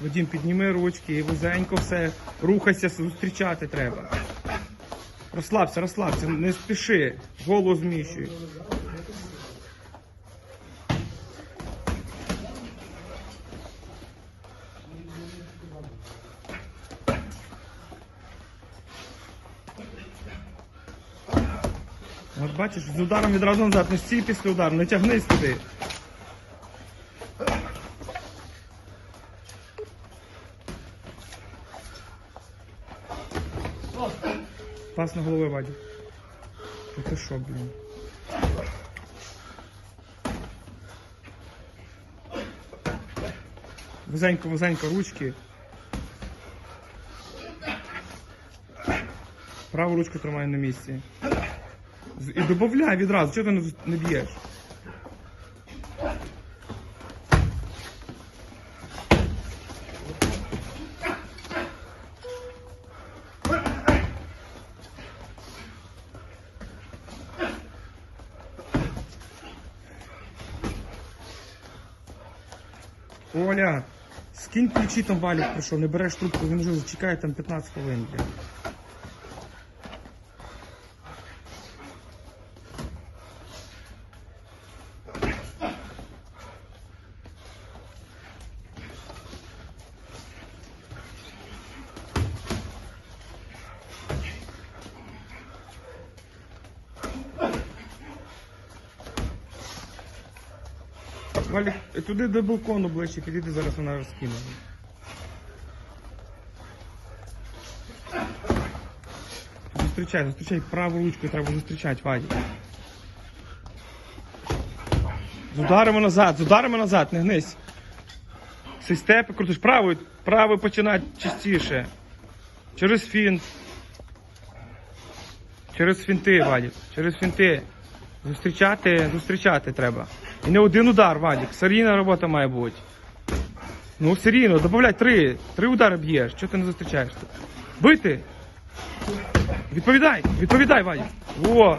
Вадим, підніми ручки і вузенько все. Рухайся, зустрічати треба. Розслабся, розслабся, не спіши. Голову зміщуй. От бачиш, з ударом відразу назад, не стій після удару, не тягнись туди. Пас на голови, ваді. Це ти що, блін? Вузенько, вузенько ручки. Праву ручку тримаю на місці. І додавай відразу, чого ти не б'єш? Оля, скинь ключі там валік прийшов, не береш трубку, він вже чекає там 15 хвилин. Блядь. Туди до балкону ближче, підійди, зараз вона розкине. Зустрічай, зустрічай, праву ручку треба зустрічати, Ваді. З ударами назад, з ударами назад, не гнись. Систепи крутиш правою, правою починати частіше. Через фінт. Через фінти, Вадік, через фінти. Зустрічати, зустрічати треба. І не один удар, Вадік. Серійна робота має бути. Ну, серійно, додай три. Три удари б'єш. Чого ти не зустрічаєш? Бити! Відповідай! Відповідай, Вадік! Во!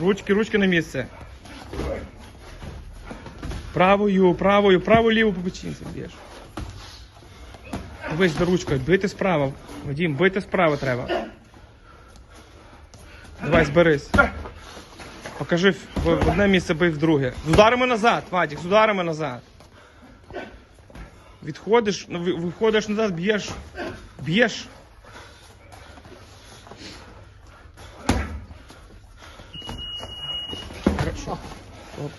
Ручки, ручки на місце. Правою, правою, правою, ліву по печінці б'єш. Дивись за ручкою, бити справа. Вадім, бити справа треба. Давай, зберись. Покажи в одне місце бий в друге. З ударами назад, Вадік, з ударами назад. Відходиш, ну, ви- виходиш назад, б'єш. Б'єш. Хорошо. Оп.